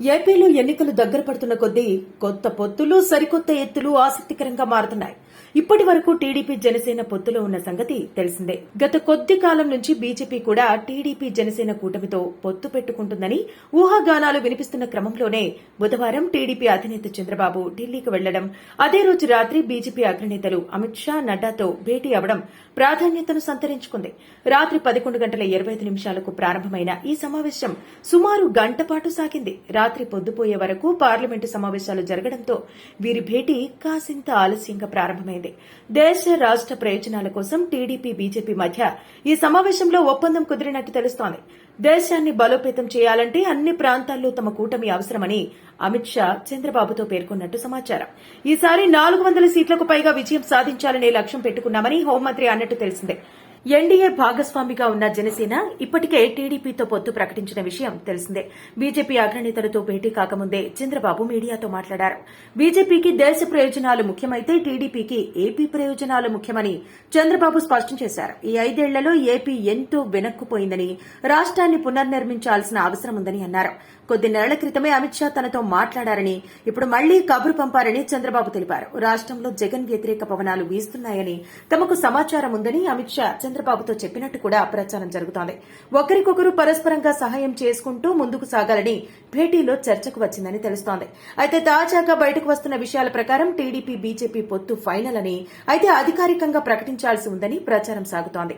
ఏపీలో ఎన్నికలు దగ్గర పడుతున్న కొద్దీ కొత్త పొత్తులు సరికొత్త ఎత్తులు ఆసక్తికరంగా మారుతున్నాయి. ఇప్పటి వరకు టీడీపీ జనసేన పొత్తులో ఉన్న సంగతి తెలిసిందే. గత కొద్ది కాలం నుంచి బీజేపీ కూడా టీడీపీ జనసేన కూటమితో పొత్తు పెట్టుకుంటుందని ఊహాగానాలు వినిపిస్తున్న క్రమంలోనే బుధవారం టీడీపీ అధినేత చంద్రబాబు ఢిల్లీకి వెళ్ళడం అదే రోజు రాత్రి బీజేపీ అగ్రనేతలు అమిత్ షా నడ్డాతో భేటీ అవడం ప్రాధాన్యతను సంతరించుకుంది. రాత్రి పదకొండు గంటల ఇరవై ఐదు నిమిషాలకు ప్రారంభమైన ఈ సమావేశం సుమారు గంట పాటు సాగింది. రాత్రి పొద్దుపోయే వరకు పార్లమెంటు సమావేశాలు జరగడంతో వీరి భేటీ కాసింత ఆలస్యంగా ప్రారంభమైంది. దేశ రాష్ట ప్రయోజనాల కోసం టీడీపీ బీజేపీ మధ్య ఈ సమావేశంలో ఒప్పందం కుదిరినట్టు తెలుస్తోంది. దేశాన్ని బలోపేతం చేయాలంటే అన్ని ప్రాంతాల్లో తమ కూటమి అవసరమని అమిత్ షా చంద్రబాబుతో పేర్కొన్నట్టు సమాచారం. ఈసారి నాలుగు వందల సీట్లకు పైగా విజయం సాధించాలనే లక్ష్యం పెట్టుకున్నామని హోంమంత్రి అన్నట్టు తెలిసిందే. ఎన్డీఏ భాగస్వామిగా ఉన్న జనసేన ఇప్పటికే టీడీపీతో పొత్తు ప్రకటించిన విషయం తెలిసిందే. బీజేపీ అగ్రనేతలతో భేటీ కాకముందే చంద్రబాబు మీడియాతో మాట్లాడారు. బీజేపీకి దేశ ప్రయోజనాలు ముఖ్యమైతే టీడీపీకి ఏపీ ప్రయోజనాలు ముఖ్యమని చంద్రబాబు స్పష్టం చేశారు. ఈ ఐదేళ్ళలో ఏపీ ఎంతో వెనక్కుపోయిందని రాష్ట్రాన్ని పునర్నిర్మించాల్సిన అవసరం ఉందని అన్నారు. కొద్ది నెలల క్రితమే అమిత్ షా తనతో మాట్లాడారని ఇప్పుడు మళ్ళీ కబురు పంపారని చంద్రబాబు తెలిపారు. రాష్ట్రంలో జగన్ వ్యతిరేక పవనాలు వీస్తున్నాయని తమకు సమాచారం ఉందని అమిత్ షా చంద్రబాబుతో చెప్పినట్టు కూడా ప్రచారం జరుగుతోంది. ఒకరికొకరు పరస్పరంగా సహాయం చేసుకుంటూ ముందుకు సాగాలని భేటీలో చర్చకు వచ్చిందని తెలుస్తోంది. అయితే తాజాగా బయటకు వస్తున్న విషయాల ప్రకారం టీడీపీ బీజేపీ పొత్తు ఫైనల్ అని అయితే అధికారికంగా ప్రకటించాల్సి ఉందని ప్రచారం సాగుతోంది.